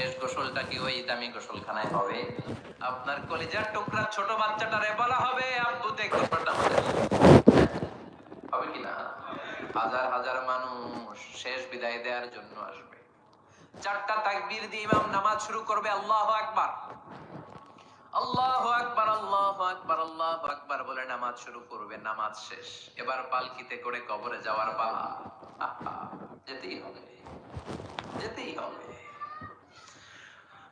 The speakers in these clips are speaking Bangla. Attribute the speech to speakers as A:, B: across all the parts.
A: শেষ গোসলটা কি ওই দামি গোসলখানায় হবে? আপনার কলিজার টুকরা ছোট বাচ্চাটারে বলা হবে, আব্বু দেখো আমাদের। হবে। কি না? হাজার হাজার মানুষ শেষ বিদায় দেওয়ার জন্য আসবে। চারটা তাকবীর দিয়ে ইমাম নামাজ শুরু করবে, আল্লাহ আকবার। আল্লাহ আকবার আল্লাহ আকবার আল্লাহ আকবার বলে নামাজ শুরু করবে, নামাজ শেষ। এবার পালকিতে করে কবরে যাওয়ার পালা। যেতেই হবে। যেতেই হবে।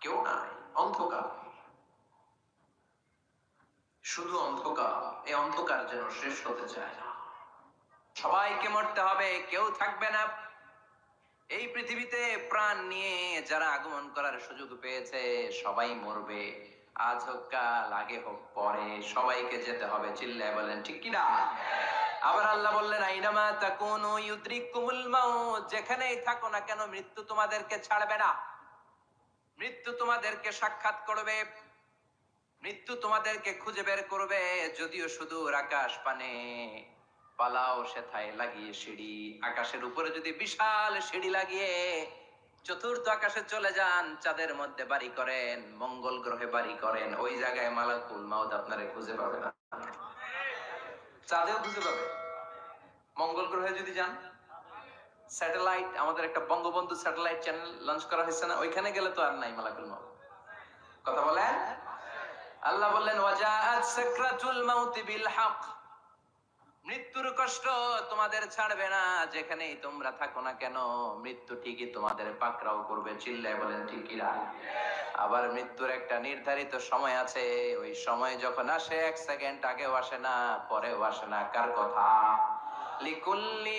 A: কেউ নাই, অন্ধকার। শুধু অন্ধকার, এই অন্ধকার যেন শেষ হতে চায় না। সবাইকে মরতে হবে, কেউ থাকবে না। এই পৃথিবীতে প্রাণ নিয়ে যারা আগমন করার সুযোগ পেয়েছে, সবাই মরবে। আজ হোক কাল, আগে হোক পরে, সবাইকে যেতে হবে, চিল্লায় বলেন, ঠিক কিনা? আবার আল্লাহ বললেন, আইনামা তাকুনু ইউদ্রিকুমুল মাউত যেখানেই থাকো না কেন, মৃত্যু তোমাদেরকে ছাড়বে না। মৃত্যু তোমাদেরকে সাক্ষাৎ করবে। মৃত্যু তোমাদেরকে খুঁজে বের করবে, যদিও শুধু আকাশ পানে। পালাও সেথায় লাগিয়ে সিঁড়ি। আকাশের উপরে যদি বিশাল সিঁড়ি লাগিয়ে চতুর্থ আকাশে চলে যান, চাঁদের মধ্যে বাড়ি করেন, মঙ্গল গ্রহে বাড়ি করেন, ওই জায়গায় মালাকুল মাউদ আপনারে খুঁজে পাবে না। চাঁদেও খুঁজে পাবে। মঙ্গল গ্রহে যদি যান স্যাটেলাইট, আমাদের একটা বঙ্গবন্ধু স্যাটেলাইট চ্যানেল লঞ্চ করা হয়েছে না, ওইখানে গেলে তো আর নাই মালাকুল মাউদ কথা বলেন? আল্লাহ বললেন, ওয়াজাআত সাকরাতুল মাউতি বিল হক মৃত্যুর কষ্ট তোমাদের ছাড়বে না, যেখানেই তোমরা থাকো না কেন, মৃত্যু ঠিকই তোমাদের পাকড়াও করবে, চিল্লায় বলেন, ঠিকই না। আবার মৃত্যুর একটা নির্ধারিত সময় আছে, ওই সময় যখন আসে, এক সেকেন্ড আগেও আসে না, পরেও আসে না, কার কথা? লিকুল্লি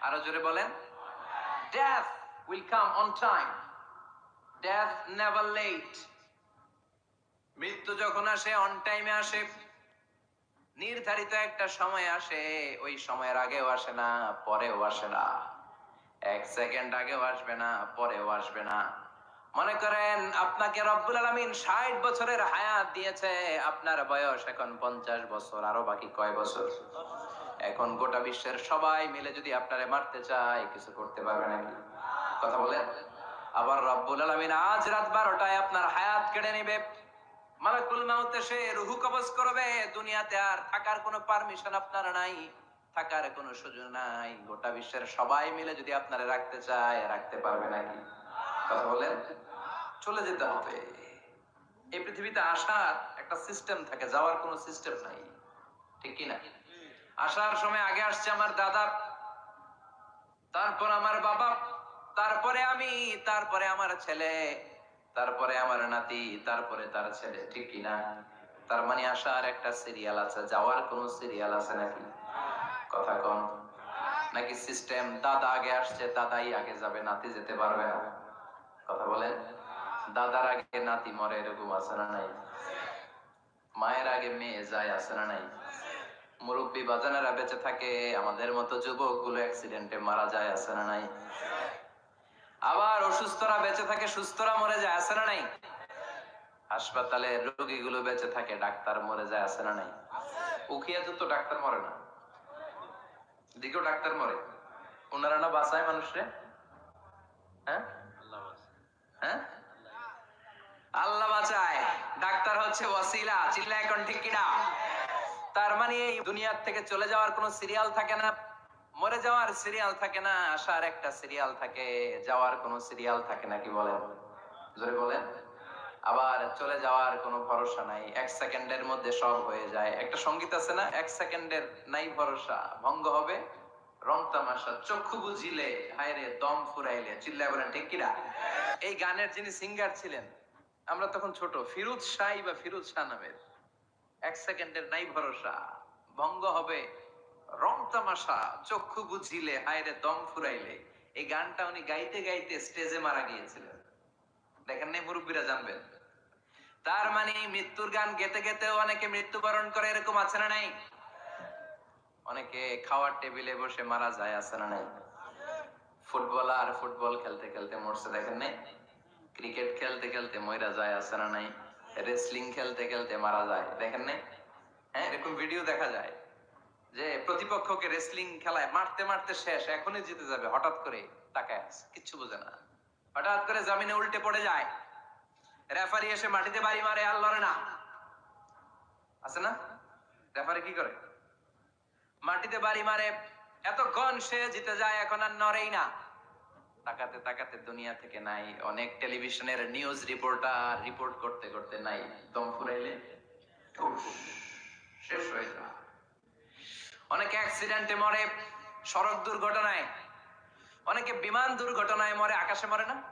A: আরও জোরে বলেন। Death will come on time death never late মৃত্যু যখন আসে অন টাইমে আসে। নির্ধারিত একটা সময় আসে, ওই সময়ের আগেও আসে না, পরেও আসে না। এক সেকেন্ড আগেও আসবে না, পরেও আসবে না। মনে করেন, আপনাকে রব্বুল আলমিন ষাট বছরের হায়াত দিয়েছে, আপনার বয়স এখন পঞ্চাশ বছর, আরও বাকি কয় বছর? এখন গোটা বিশ্বের সবাই মিলে যদি আপনারে মারতে চায়, কিছু করতে পারবে নাকি? কথা বলেন। আবার রব্বুল আলমিন আজ রাত বারোটায় আপনার হায়াত কেড়ে নেবে। মালাকুল মাউত এসে কবজ করবে। দুনিয়াতে আর থাকার কোনো পারমিশন আপনার নাই, থাকার কোনো সুযোগ নাই। গোটা বিশ্বের সবাই মিলে যদি আপনারা রাখতে চায়, রাখতে পারবে নাকি? কথা বলেন। চলে যেতে হবে। এই পৃথিবীতে আসার একটা সিস্টেম থাকে, যাওয়ার কোনো সিস্টেম নাই। ঠিক কি না আসার সময় আগে আসছে আমার দাদা, তারপর আমার বাবা, তারপরে আমি, তারপরে আমার ছেলে, তারপরে আমার নাতি, তারপরে তার ছেলে, ঠিক কি না তার মানে আসার একটা সিরিয়াল আছে, যাওয়ার কোন সিরিয়াল আছে নাকি? কথা কন। নাকি সিস্টেম দাদা আগে আসছে, দাদাই আগে যাবে, নাতি যেতে পারবে না? কথা বলেন। দাদার আগে নাতি মরে এরকম আছে না নাই? মায়ের আগে মেয়ে যায় আছে না নাই? মুরব্বী বাজানেরা বেঁচে থাকে, আমাদের মতো যুবকগুলো অ্যাক্সিডেন্টে মারা যায়, আছে না নাই? আবার অসুস্থরা বেঁচে থাকে, সুস্থরা মরে যায়, আছে না নাই? হাসপাতালে রোগীগুলো বেঁচে থাকে, ডাক্তার মরে যায়, আছে না নাই? উখিয়াতে তো ডাক্তার মরে না। দিকেও ডাক্তার মরে। ওনারা না বাঁচায় মানুষরে? হ্যাঁ? হ্যাঁ? আল্লাহ বাঁচায়। ডাক্তার হচ্ছে ওয়াসিলা চিল্লা এখন ঠিক কিনা? তার মানে এই দুনিয়ার থেকে চলে যাওয়ার কোনো সিরিয়াল থাকে না? মরে যাওয়ার সিরিয়াল থাকে না, আসার একটা সিরিয়াল থাকে, যাওয়ার কোনো সিরিয়াল থাকে না, কি বলেন? জোরে বলেন। আবার চলে যাওয়ার কোনো ভরসা নাই, এক সেকেন্ডের মধ্যে সব হয়ে যায়। একটা সংগীত আছে না? এক সেকেন্ডের নাই ভরসা, ভঙ্গ হবে, রং তামাশা, চক্ষু বুঝিলে, হায়রে, দম ফুরাইলে চিল্লা বলেন, ঠিক কিনা? এই গানের যিনি সিঙ্গার ছিলেন, আমরা তখন ছোট, ফিরুজ শাহ বা ফিরুজ শাহ নামের। এক সেকেন্ডের নাই ভরসা। ভঙ্গ হবে রং তামাশা, চক্ষু বুঝিলে, হায়রে দম ফুরাইলে। এই গানটা উনি গাইতে গাইতে স্টেজে মারা গিয়েছিলেন। দেখেন নাই মুরব্বীরা জানবেন। তার মানে মৃত্যুর গান গেতে গেতে অনেকে মৃত্যুবরণ করে, এরকম আছে না নাই? অনেকে খাওয়ার টেবিলে বসে মারা যায়, আছে না নাই? ফুটবলার ফুটবল খেলতে খেলতে মরছে, দেখেন নাই? ক্রিকেট খেলতে খেলতে মইরা যায়, আছে না নাই? রেসলিং খেলতে খেলতে মারা যায়, দেখেন নাই? হ্যাঁ এরকম ভিডিও দেখা যায় যে প্রতিপক্ষকে রেসলিং খেলায় মারতে মারতে শেষ, এখনই জিতে যাবে, হঠাৎ করে আছে, কিচ্ছু বোঝে না। হঠাৎ করে জামিনে উল্টে পড়ে যায়। রেফারি এসে মাটিতে বাড়ি মারে, আর লড়ে না। আছে না? রেফারি কি করে? মাটিতে বাড়ি মারে, এতক্ষণ সে জিতে যায়, এখন আর নড়েই না। তাকাতে তাকাতে দুনিয়া থেকে নাই। অনেক টেলিভিশনের নিউজ রিপোর্টার রিপোর্ট করতে করতে নাই। দম ফুরাইলে শেষ হয়ে যায়। অনেকে অ্যাক্সিডেন্টে মরে, সড়ক দুর্ঘটনায়। অনেকে বিমান দুর্ঘটনায় মরে, আকাশে মরে না?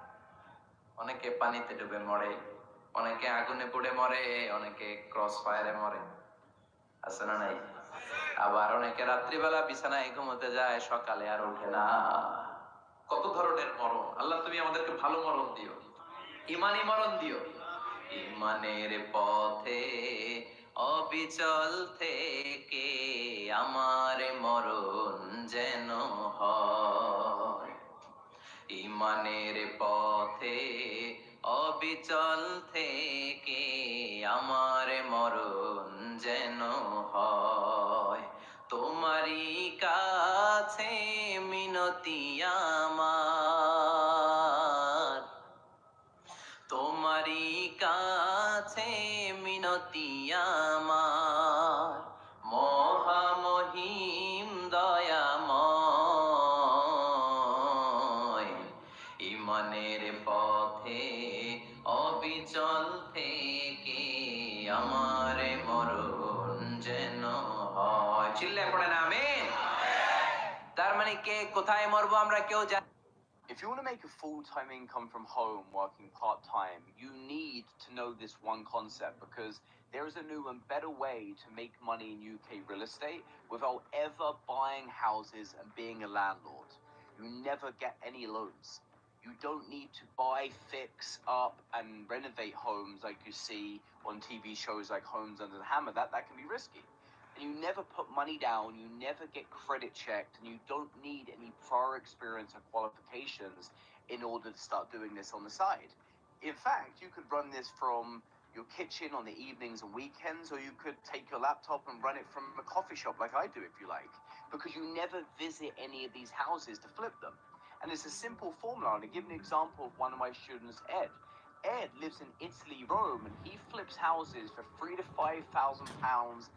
A: অনেকে পানিতে ডুবে মরে, অনেকে আগুনে পুড়ে মরে, অনেকে ক্রস ফায়ারে মরে। আছে না নাই? আবার অনেকে রাত্রিবেলা বিছানায় ঘুমোতে যায়, সকালে আর ওঠে না। কত ধরনের মরণ? আল্লাহ তুমি আমাদেরকে ভালো মরণ দিও। ইমানি মরণ দিও। ইমানের পথে, অবিচল থেকে আমার মরণ যেন হয়। ইমানের পথে, অবিচল থেকে আমার মরণ যেন হয়। তোমারই কাছে কে কোথায় মরবো আমরা কেউ জানি
B: If you want to make a full time income from home working part time, you need to know this one concept because there is a new and better way to make money in UK real estate without ever buying houses and being a landlord. You never get any loans. You don't need to buy, fix up, and renovate homes like you see on TV shows like Homes Under the Hammer. That, that can be risky. And you never put money down, you never get credit checked, and you don't need any prior experience or qualifications in order to start doing this on the side. In fact, you could run this from your kitchen on the evenings and weekends, or you could take your laptop and run it from a coffee shop like I do if you like, because you never visit any of these houses to flip them. And it's a simple formula. And to give an example of one of my students, Ed. Ed lives in Italy, Rome, and he flips houses for three to five thousand pounds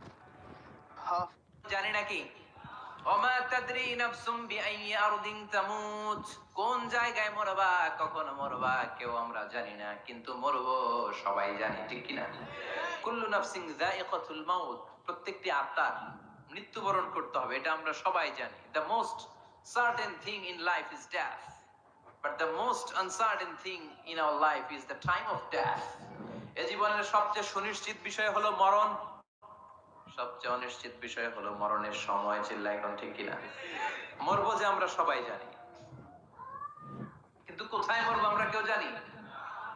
A: জানি নাকি কোন জায়গায় মরবা, কখন মরবা, কেউ আমরা জানি না, কিন্তু সবাই জানি, ঠিক কুল্লু মাউত। প্রত্যেকটি মৃত্যুবরণ করতে হবে, এটা আমরা সবাই জানি। The most certain thing in life is death but the most uncertain thing in our life is the time of death এ জীবনের সবচেয়ে সুনিশ্চিত বিষয় হলো মরণ। সবচেয়ে অনিশ্চিত বিষয় হলো মরণের সময় চিল্লা এখন ঠিক কিনা। মরবো যে আমরা সবাই জানি। কিন্তু কোথায় মরবো আমরা কেউ জানি?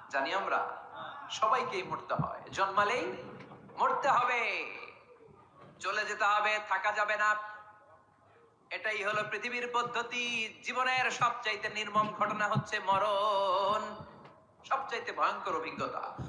A: জানি আমরা। সবাইকেই মরতে হয়। জন্মালেই মরতে হবে। চলে যেতে হবে, থাকা যাবে না। এটাই হলো পৃথিবীর পদ্ধতি। জীবনের সবচাইতে নির্মম ঘটনা হচ্ছে মরণ। সবচাইতে ভয়ঙ্কর অভিজ্ঞতা।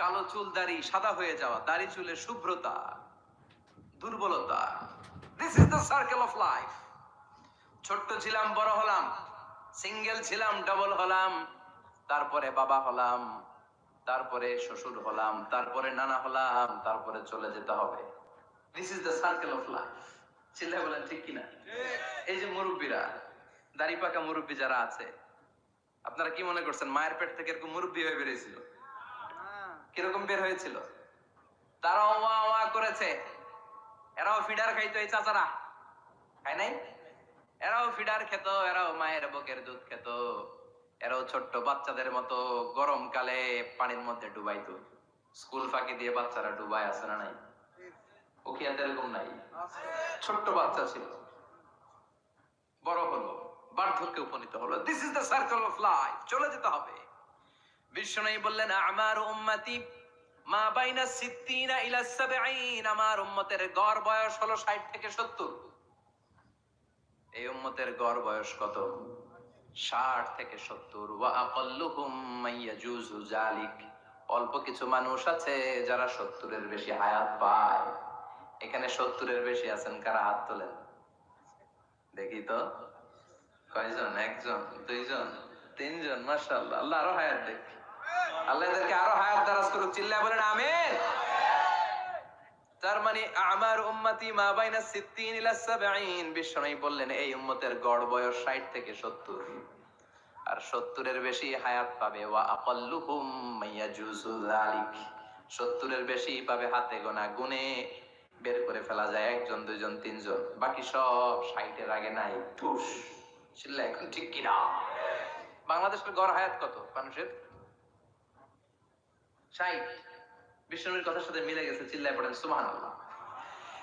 A: কালো চুল দাড়ি, সাদা হয়ে যাওয়া, দাড়ি চুলে শুভ্রতা, দুর্বলতা। This is the circle of life ছোট্ট ছিলাম, বড় হলাম সিঙ্গেল ছিলাম ডবল হলাম, তারপরে বাবা হলাম, তারপরে শ্বশুর হলাম, তারপরে নানা হলাম, তারপরে চলে যেতে হবে। This is the circle of life চিল্লা বলেন, ঠিক কিনা? এই যে মুরব্বীরা, দাড়ি পাকা মুরব্বী যারা আছে, আপনারা কি মনে করছেন, মায়ের পেট থেকে এরকম মুরব্বী হয়ে বেরিয়েছিল? কীরকম বের হয়েছিল? তারাও ওয়া ওয়া করেছে। এরাও ফিডার খাইতো এই চাচারা। খায় নাই? এরাও ফিডার খেত, এরাও মায়ের বুকের দুধ খেত। এরাও ছোট্ট বাচ্চাদের মতো গরমকালে পানির মধ্যে ডুবাইতো। স্কুল ফাঁকি দিয়ে বাচ্চারা ডুবায়, আছে না নাই? ও কি আর এরকম নাই? ছোট্ট বাচ্চা ছিল। বড় হলো, বার্ধক্যে উপনীত হলো। This is the circle of life চলে যেতে হবে। বিষ্ণু বললেন, আমার উম্মতি, মা বাইনা ইলা আমার উম্মতের গড় বয়স হলো 60 থেকে 70 এই উম্মতের গড় বয়স কত? 60 থেকে 70 ওয়া আকাল্লুহুম মাইয়াজুজু জালিক অল্প কিছু মানুষ আছে যারা 70 এর বেশি হায়াত পায়। এখানে 70 এর বেশি আছেন, কারা হাত তোলেন? দেখি তো। কয়জন? একজন? দুইজন? তিনজন? মাশাআল্লাহ, আল্লাহ আরও হায়াত দেখ। আল্লাহ এদেরকে আরও হায়াত দারাজ করুক চিল্লা বলেন তার মানে আমার উম্মতি মা বাইনা ইলা বললেন, এই উম্মতের গড় বয়স 60 থেকে 70 আর 70 এর বেশি হায়াত পাবে। ওয়া আকাল্লুহুম মাইয়াজুজু যালিক। 70 এর বেশি পাবে হাতে গোনা গুনে বের করে ফেলা যায় একজন, দুইজন, তিনজন। বাকি সব 60 এর আগে নাই। ঠুস চিল্লা এখন ঠিক কিনা? বাংলাদেশের গড় হায়াত কত মানুষের? ষাট বিষ্ণুর কথার সাথে মিলে গেছে, চিল্লায় পড়েন সুবহান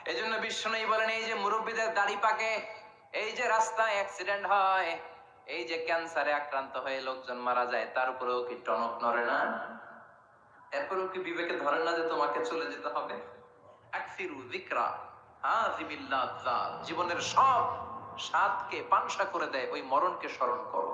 A: এই জন্য বিষ্ণুই বলেন, এই যে মুরব্বীদের দাড়ি পাকে, এই যে রাস্তায় অ্যাক্সিডেন্ট হয়, এই যে ক্যান্সারে আক্রান্ত হয়ে লোকজন মারা যায়, তার উপরেও কি টনক নড়ে না? এরপরেও কি বিবেকে ধরে না যে তোমাকে চলে যেতে হবে? জীবনের সব স্বাদকে পানসা করে দেয়, ওই মরণকে স্মরণ করো।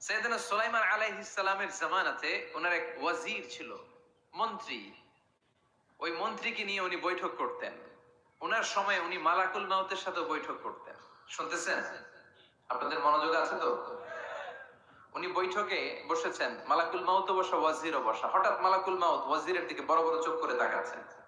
A: সৈয়দনা সুলাইমান জামানাতে ওনার এক ওয়াজির ছিল, মন্ত্রী। ওই মন্ত্রীকে নিয়ে উনি বৈঠক করতেন। ওনার সময় উনি মালাকুল মাউতের সাথে বৈঠক করতেন। শুনতেছেন? আপনাদের মনোযোগ আছে তো? উনি বৈঠকে বসেছেন, মালাকুল মাউতও বসা, ওয়াজিরও বসা। হঠাৎ মালাকুল মাউত ওয়াজিরের দিকে বড় বড় চোখ করে তাকাচ্ছেন।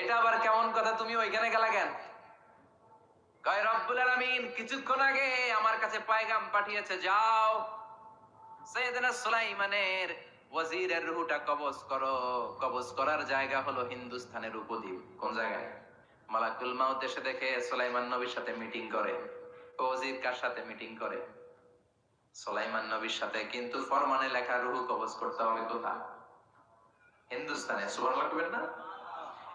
A: এটা আবার কেমন কথা তুমি ওইখানে গেলা কেন? কয়, রব্বুল আলামিন, কিছুক্ষণ আগে আমার কাছে পায়গাম পাঠিয়েছে, যাও। সৈয়দনা সুলাইমানের ওয়াজিরের রুহুটা কবজ করো। কবজ করার জায়গা হলো হিন্দুস্তানের উপদ্বীপ। কোন জায়গায়? মালাকুল মাউত এসে দেখে সুলাইমান নবীর সাথে মিটিং করে। ও ওজির কার সাথে মিটিং করে? সুলাইমান নবীর সাথে, কিন্তু ফরমানে লেখা রুহু কবজ করতে হবে কোথায়? হিন্দুস্তানে সুবহানাল্লাহ কইবেন না?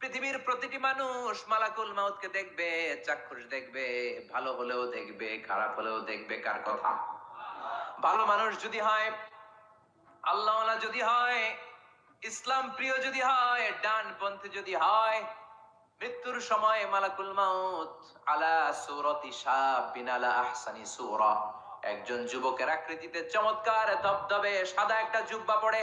A: পৃথিবীর প্রতিটি মানুষ মালাকুল মাউতকে দেখবে, চাক্ষুষ দেখবে, ভালো হলেও দেখবে, খারাপ হলেও দেখবে, কার কথা? ভালো মানুষ যদি হয় আল্লাহ যদি হয়, ইসলাম প্রিয় যদি হয় ডান পন্থী যদি হয়, মৃত্যুর সময় মালাকুল মাউত আলা সুরতি শাবিন আলা আহসানি সূরা। একজন যুবকের আকৃতিতে চমৎকার দবদবে সাদা একটা জুব্বা পড়ে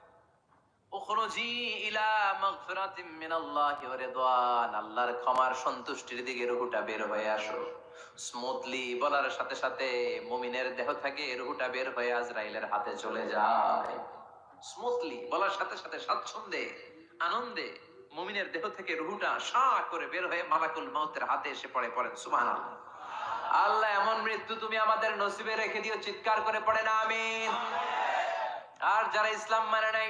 A: উখরুজি ইলা মাগফিরাতিম মিনাল্লাহি ওয়া রিদওয়ান। আল্লাহর ক্ষমার সন্তুষ্টির দিকে বের হয়ে আসো। স্মুথলি বলার সাথে সাথে মুমিনের দেহ থেকে রুহুটা বের হয়ে আজরাইলের হাতে চলে যায়। স্মুথলি বলার সাথে সাথে আনন্দে মুমিনের দেহ থেকে রুহুটা সা করে বের হয়ে মালাকুল মাউতের হাতে এসে পড়ে, পড়েন। সুবহানাল্লাহ। আল্লাহ এমন মৃত্যু তুমি আমাদের নসিবে রেখে দিও, চিৎকার করে পড়ে না আমিন। আর যারা ইসলাম মানে নাই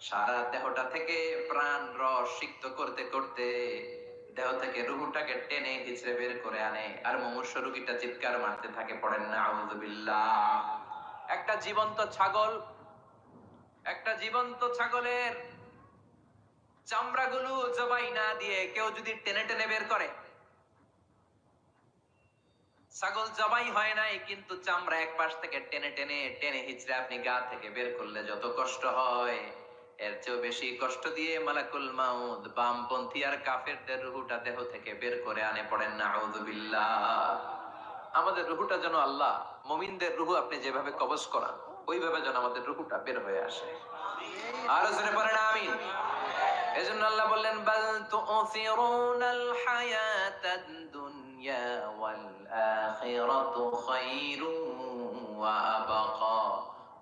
A: সারা দেহটা থেকে প্রাণ রস সিক্ত করতে করতে দেহ থেকে রুহুটাকে টেনে হিচড়ে বের করে আনে। আর মুমূর্ষ রুগীটা চিৎকার মারতে থাকে, পড়েন না আউযুবিল্লাহ একটা জীবন্ত ছাগল, একটা জীবন্ত ছাগলের চামড়াগুলো জবাই না দিয়ে কেউ যদি টেনে টেনে বের করে। ছাগল জবাই হয় নাই, কিন্তু চামড়া এক পাশ থেকে টেনে টেনে টেনে হিচড়ে আপনি গা থেকে বের করলে যত কষ্ট হয়। এর চেয়েও বেশি কষ্ট দিয়ে মালাকুল মাউদ বামপন্থী আর কাফেরদের রুহুটা দেহ থেকে বের করে আনে পড়েন না আমাদের রুহুটা যেন আল্লাহ, মুমিনদের রুহু আপনি যেভাবে কবজ করান, ওইভাবে যেন আমাদের রুহুটা বের হয়ে আসে। আরও এজন্য আল্লাহ বললেন, বাল দুনিয়া ওয়াল আখিরাতু ওয়া আবাকা।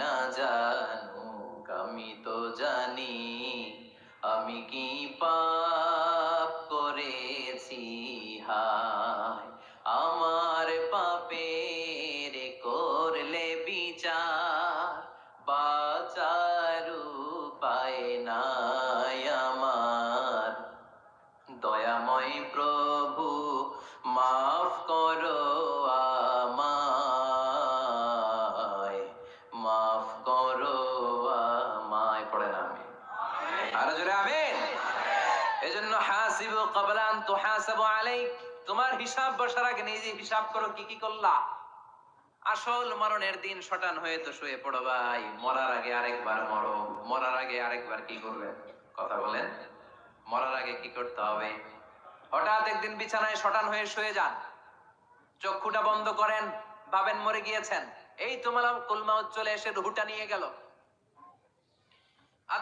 A: না জানুক তোমার হিসাব বসার আগে নিজে হিসাব করো কি কি করলা। আসল মরণের দিন শটান হয়ে তো শুয়ে পড়ো ভাই। মরার আগে আরেকবার মরো। মরার আগে আরেকবার কি করবে কথা বলেন। মরার আগে কি করতে হবে? হঠাৎ একদিন বিছানায় শটান হয়ে শুয়ে যান। চক্ষুটা বন্ধ করেন। ভাবেন মরে গিয়েছেন। এই তোমার কুলমাউত চলে এসে রুহুটা নিয়ে গেল।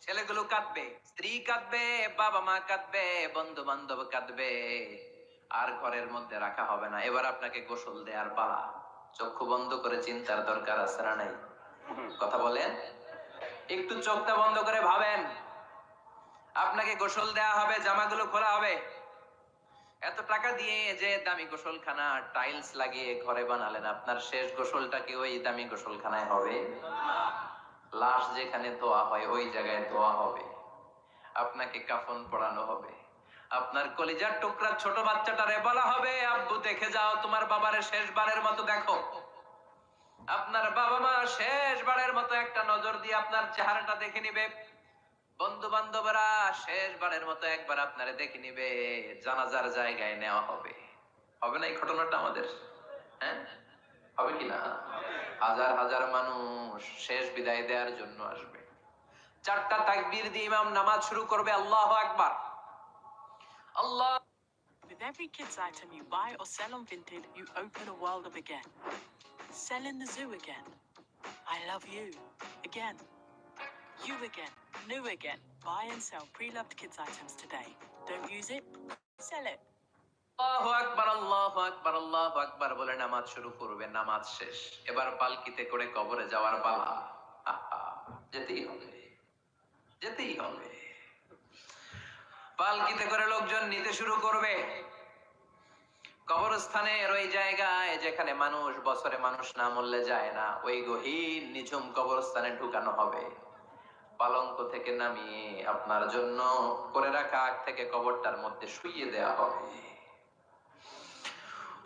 A: ছেলেগুলো কাঁদবে, স্ত্রী কাঁদবে, বাবা মা কাঁদবে, বন্ধু বান্ধব কাঁদবে। আর ঘরের মধ্যে রাখা হবে না। এবার আপনাকে গোসল দেওয়ার পালা। চক্ষু বন্ধ করে চিন্তার দরকার আছে না নাই? কথা বলেন? একটু চোখটা বন্ধ করে ভাবেন। আপনাকে গোসল দেয়া হবে, জামাগুলো খোলা হবে। এত টাকা দিয়ে যে দামি গোসলখানা, টাইলস লাগিয়ে ঘরে বানালেন, আপনার শেষ গোসলটা কি ওই দামি গোসলখানায় হবে? লাশ যেখানে দোয়া হয়, ওই জায়গায় দোয়া হবে। আপনাকে কাফন পড়ানো হবে। আপনার কলিজার টুকরা ছোট বাচ্চাটারে বলা হবে, আব্বু, দেখে যাও, তোমার বাবারে শেষবারের মতো দেখো। আপনার বাবা মা শেষবারের মতো একটা নজর দিয়ে আপনার চেহারাটা দেখে নিবে। বন্ধু বান্ধবরা শেষবারের মতো একবার আপনারে দেখে নিবে, জানাজার জায়গায় নেওয়া হবে। হবে না এই ঘটনাটা আমাদের? হ্যাঁ? হবে কি না হাজার হাজার মানুষ শেষ বিদায় দেওয়ার জন্য আসবে চারটা তাকবীর দিয়ে ইমাম নামাজ শুরু করবে আল্লাহ আকবার আল্লাহ
C: With every kids item you buy or sell on Vinted, you open a world of again. Sell in the zoo again. I love you again. You again. New again. Buy and sell pre-loved kids items today. Don't use it? Sell it.
A: বলে নামাজ শুরু করবে, নামাজ শেষ। এবার পালকিতে করে কবরে যাওয়ার পালা। যেতেই হবে যেতেই হবে। পালকিতে করে লোকজন নিতে শুরু করবে। কবরস্থানের ওই জায়গায় যেখানে মানুষ, বছরে মানুষ না মরলে যায় না, ওই গহীন, নিঝুম কবরস্থানে ঢুকানো হবে। পালঙ্ক থেকে নামিয়ে আপনার জন্য করে রাখা আগ থেকে কবরটার মধ্যে শুইয়ে দেওয়া হবে।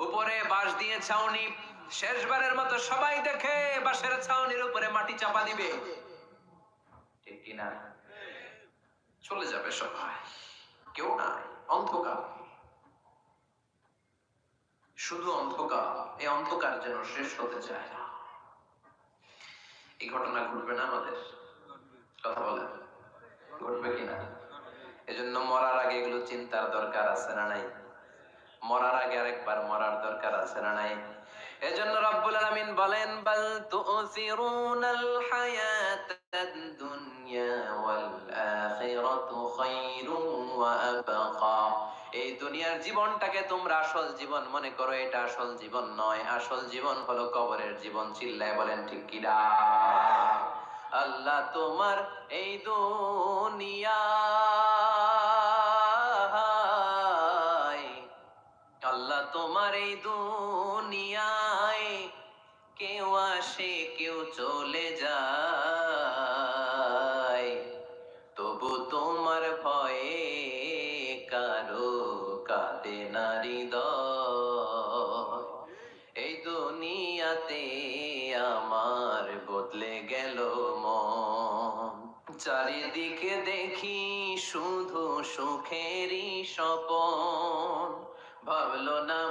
A: উপরে বাঁশ দিয়ে ছাউনি। শেষবারের মতো সবাই দেখে বাঁশের ছাউনির উপরে মাটি চাপা দিবে। ঠিক কিনা? চলে যাবে সবাই। কেউ নাই, অন্ধকার। শুধু অন্ধকার, এই অন্ধকার যেন শেষ হতে চায় না। এই ঘটনা ঘটবে না আমাদের? কথা বলেন। ঘটবে কিনা? এজন্য মরার আগে এগুলো চিন্তার দরকার আছে না নাই? মরার আগে আরেকবার মরার দরকার আছে না নাই? এজন্য রব্বুল আলামিন বলেন, বাল তুসিরুনাল হায়াতাদ দুনিয়া ওয়াল আখিরাতু খায়রুন ওয়া আবকা। এই দুনিয়ার জীবনটাকে তোমরা আসল জীবন মনে করো, এটা আসল জীবন নয়। আসল জীবন হলো কবরের জীবন, চিল্লায় বলেন ঠিক কিনা আল্লাহ তোমার এই দুনিয়ায় আল্লাহ তোমার এই দুনিয়ায় কেউ আসে, কেউ চলে যায়। তবু তোমার ভয়ে কারও কাঁদে নারী এই দুনিয়াতে আমার বদলে গেল মন। চারিদিকে দেখি শুধু সুখেরই স্বপন। ভাবলো না